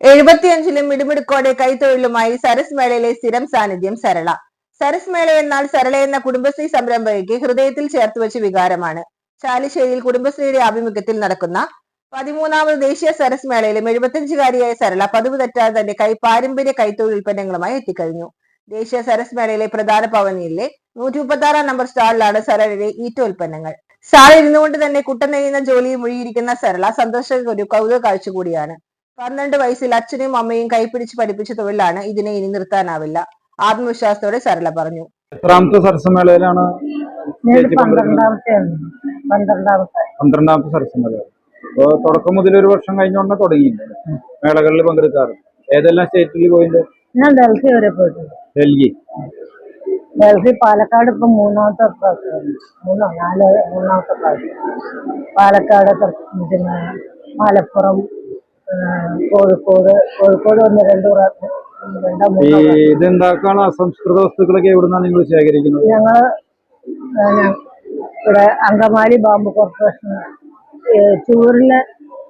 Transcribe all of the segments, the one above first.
എഴുപത്തിയഞ്ചിലും മിടുമിടുക്കോടെ കൈത്തൊഴിലുമായി സരസ് മേളയിലെ സ്ഥിരം സാന്നിധ്യം സരള. സരസ് മേള എന്നാൽ സരള എന്ന കുടുംബശ്രീ സംരംഭകയ്ക്ക് ഹൃദയത്തിൽ ചേർത്ത് വെച്ച വികാരമാണ്. ചാലിശ്ശേരിയിൽ കുടുംബശ്രീയുടെ ആഭിമുഖ്യത്തിൽ നടക്കുന്ന പതിമൂന്നാമത് ദേശീയ സരസ് മേളയിലും എഴുപത്തിയഞ്ചുകാരിയായ സരള പതിവ് തെറ്റാതെ തന്റെ കൈ പാരമ്പര്യ കൈത്തൊഴിൽ ഉൽപ്പന്നങ്ങളുമായി എത്തിക്കഴിഞ്ഞു. ദേശീയ സരസ് മേളയിലെ പ്രധാന പവനിയിലെ നൂറ്റി മുപ്പത്തി ആറാം നമ്പർ സ്റ്റാളിലാണ് സരളയുടെ ഈറ്റ ഉൽപ്പന്നങ്ങൾ. സ്റ്റാളിൽ ഇരുന്നുകൊണ്ട് തന്നെ കുട്ടനെയ്യുന്ന ജോലിയും മുഴുകിയിരിക്കുന്ന സരള സന്ദർശകർക്ക് ഒരു കൗതുക കാഴ്ച കൂടിയാണ്. പന്ത്രണ്ട് വയസ്സിൽ അച്ഛനും അമ്മയും കൈപിടിച്ച് പഠിപ്പിച്ച തൊഴിലാണ് ഇതിനെ ഇനി നിർത്താനാവില്ല. ആത്മവിശ്വാസത്തോടെ സരള പറഞ്ഞു. എത്രാമത്തെ സരസമേളയിലാണ് പന്ത്രണ്ടാമത്തെ സരസമേള അപ്പോ തുടക്കം മുതൽ ഒരു വർഷം കഴിഞ്ഞോണ്ട് തുടങ്ങിയില്ലേ? മേളകളിൽ പങ്കെടുക്കാറ്. ഏതെല്ലാം സ്റ്റേറ്റിൽ പോയിട്ടുണ്ട് ഞാൻ ഡൽഹി വരെ പോയിട്ടുണ്ട്. ഡൽഹി. ഡൽഹി പാലക്കാട് ഇപ്പൊ മൂന്നാമത്തെ പ്രാവശ്യമാണ്. മൂന്നോ നാല് മൂന്നാമത്തെ പ്രാവശ്യം. പാലക്കാട് പിന്നെ മലപ്പുറം കോഴിക്കോട് കോഴിക്കോട് ഒന്ന് രണ്ടു പ്രാവശ്യം. ഈ അസംസ്കൃത വസ്തുക്കളൊക്കെ എവിടുന്നാണ് നിങ്ങൾ ശേഖരിക്കുന്നത്? ഞങ്ങൾ ഇവിടെ അങ്കമാലി ബാമ്പ് കോർപ്പറേഷൻ ചൂരിൽ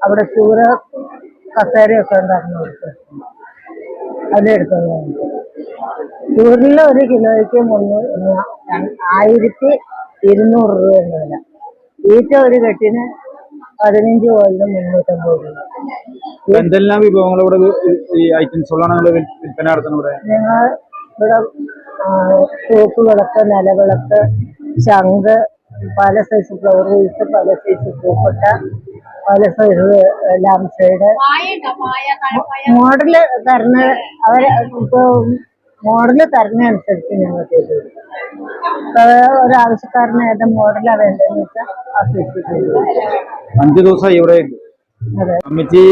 അവിടെ ചൂര കസേരയൊക്കെ ഉണ്ടാക്കുന്ന ഒരു അതെടുക്കുന്നത് ചൂരിൽ ഒരു കിലോയ്ക്ക് മുന്നൂറ് ആയിരത്തി ഇരുന്നൂറ് രൂപ വില ഈറ്റ ഒരു കെട്ടിന് പതിനഞ്ച് കോലിന് മുന്നൂറ്റമ്പത് രൂപ. എന്തെല്ലാം വിഭവങ്ങൾ ഇവിടെ ഈ ഐറ്റംസുകളാണ് നിങ്ങൾ വിൽപ്പന നടത്തുന്നത് ഇവിടെ? ഞങ്ങൾ ഇവിടെ സോപ്പ് വിളക്ക് നിലവിളക്ക് ശംഖ് പല സൈസ് ഫ്ലവർ വീസ് പല സൈസ് പൂക്കൊട്ട പല സൈസ് ലാംപ് ഷെയ്ഡ് മോഡൽ തരുന്ന അവർ ഇപ്പോൾ മോഡൽ തരുന്ന അനുസരിച്ച് ഞങ്ങൾ ചെയ്തു ഒരാവശ്യക്കാരന് ഏത് മോഡലാ വേണ്ടതെന്ന് വെച്ചാൽ ആ സൈസ് അഞ്ചു ദിവസമായി ഇവിടെ അമ്മച്ചി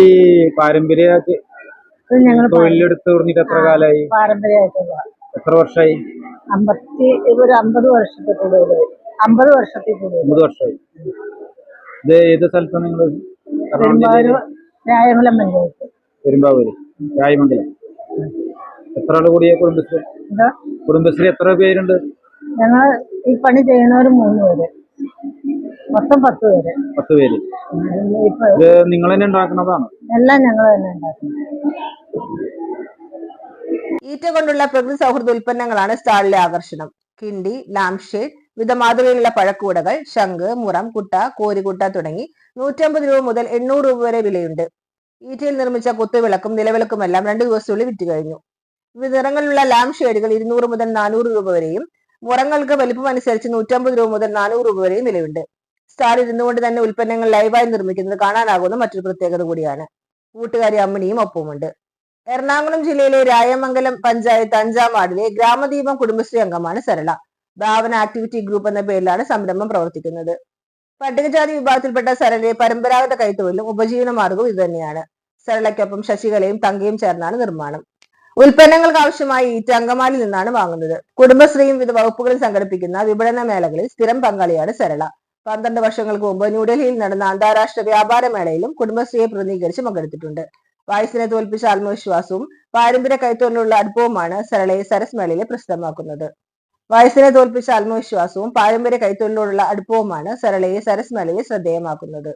പാരമ്പര്യ തൊഴിലെടുത്ത് പറഞ്ഞിട്ട് എത്ര കാലായി പാരമ്പര്യമായിട്ടുള്ള. എത്ര വർഷമായി? അമ്പത്തി ഒരു അമ്പത് വർഷത്തിൽ കൂടുതൽ അമ്പത് വർഷത്തിൽ കൂടുതൽ വർഷമായി. ഇത് ഏത് സ്ഥലത്താണ് നിങ്ങൾ രായമംഗലം പഞ്ചായത്ത്. പെരുമ്പാവൂര് രായമംഗലം. എത്ര ആൾ കൂടിയ കുടുംബശ്രീ? കുടുംബശ്രീ എത്ര പേരുണ്ട്? ഞങ്ങൾ ഈ പണി ചെയ്യുന്നവർ മൂന്ന് പേര്. മൊത്തം പത്ത് പേര്. പത്ത് പേര്. ഇത് നിങ്ങൾ തന്നെ ഉണ്ടാക്കുന്നതാണ്? എല്ലാം ഞങ്ങൾ തന്നെ ഈറ്റ കൊണ്ടുള്ള പ്രകൃതി സൗഹൃദ ഉൽപ്പന്നങ്ങളാണ് സ്റ്റാളിലെ ആകർഷണം. കിണ്ടി ലാംഷേഡ് ഷെയ്ഡ് വിവിധ മാതൃകയിലുള്ള പഴക്കൂടകൾ ശംഖ് മുറം കുട്ട കോരിക്കുട്ട തുടങ്ങി നൂറ്റമ്പത് രൂപ മുതൽ എണ്ണൂറ് രൂപ വരെ വിലയുണ്ട്. ഈറ്റയിൽ നിർമ്മിച്ച കുത്തുവിളക്കും നിലവിളക്കുമെല്ലാം രണ്ട് ദിവസത്തിനുള്ളിൽ വിറ്റ് കഴിഞ്ഞു. വിവിധ നിറങ്ങളിലുള്ള ലാംപ് ഷെയ്ഡുകൾ ഇരുന്നൂറ് മുതൽ നാനൂറ് രൂപ വരെയും മുറങ്ങൾക്ക് വലിപ്പം അനുസരിച്ച് നൂറ്റമ്പത് രൂപ മുതൽ നാനൂറ് രൂപ വരെയും വിലയുണ്ട്. സ്റ്റാൾ ഇരുന്നുകൊണ്ട് തന്നെ ഉൽപ്പന്നങ്ങൾ ലൈവായി നിർമ്മിക്കുന്നത് കാണാനാകുന്ന മറ്റൊരു പ്രത്യേകത കൂടിയാണ്. കൂട്ടുകാരി അമ്മിണിയും ഒപ്പമുണ്ട് എറണാകുളം ജില്ലയിലെ രായമംഗലം പഞ്ചായത്ത് അഞ്ചാം വാർഡിലെ ഗ്രാമദീപം കുടുംബശ്രീ അംഗമാണ് സരള. ഭാവന ആക്ടിവിറ്റി ഗ്രൂപ്പ് എന്ന പേരിലാണ് സംരംഭം പ്രവർത്തിക്കുന്നത്. പട്ടികജാതി വിഭാഗത്തിൽപ്പെട്ട സരളയെ പരമ്പരാഗത കൈത്തൊഴിലും ഉപജീവന മാർഗവും ഇതുതന്നെയാണ് സരളയ്ക്കൊപ്പം ശശികലയും തങ്കയും ചേർന്നാണ് നിർമ്മാണം. ഉൽപ്പന്നങ്ങൾക്ക് ആവശ്യമായി ഈറ്റ അങ്കമാലിൽ നിന്നാണ് വാങ്ങുന്നത്. കുടുംബശ്രീയും വിവിധ വകുപ്പുകളും സംഘടിപ്പിക്കുന്ന വിപണന മേളകളിൽ സ്ഥിരം പങ്കാളിയാണ് സരള. പന്ത്രണ്ട് വർഷങ്ങൾക്ക് മുമ്പ് ന്യൂഡൽഹിയിൽ നടന്ന അന്താരാഷ്ട്ര വ്യാപാര മേളയിലും കുടുംബശ്രീയെ പ്രതിനിധീകരിച്ച് പങ്കെടുത്തിട്ടുണ്ട്. വയസ്സിനെ തോൽപ്പിച്ച ആത്മവിശ്വാസവും പാരമ്പര്യ കൈത്തൊഴിലുള്ള അടുപ്പവുമാണ് സരളയെ സരസ് മേളയിലെ പ്രസിദ്ധമാക്കുന്നത്. വയസ്സിനെ തോൽപ്പിച്ച ആത്മവിശ്വാസവും പാരമ്പര്യ കൈത്തൊഴിലോടുള്ള അടുപ്പവുമാണ് സരളയെ സരസ് മേളയിൽ ശ്രദ്ധേയമാക്കുന്നത്.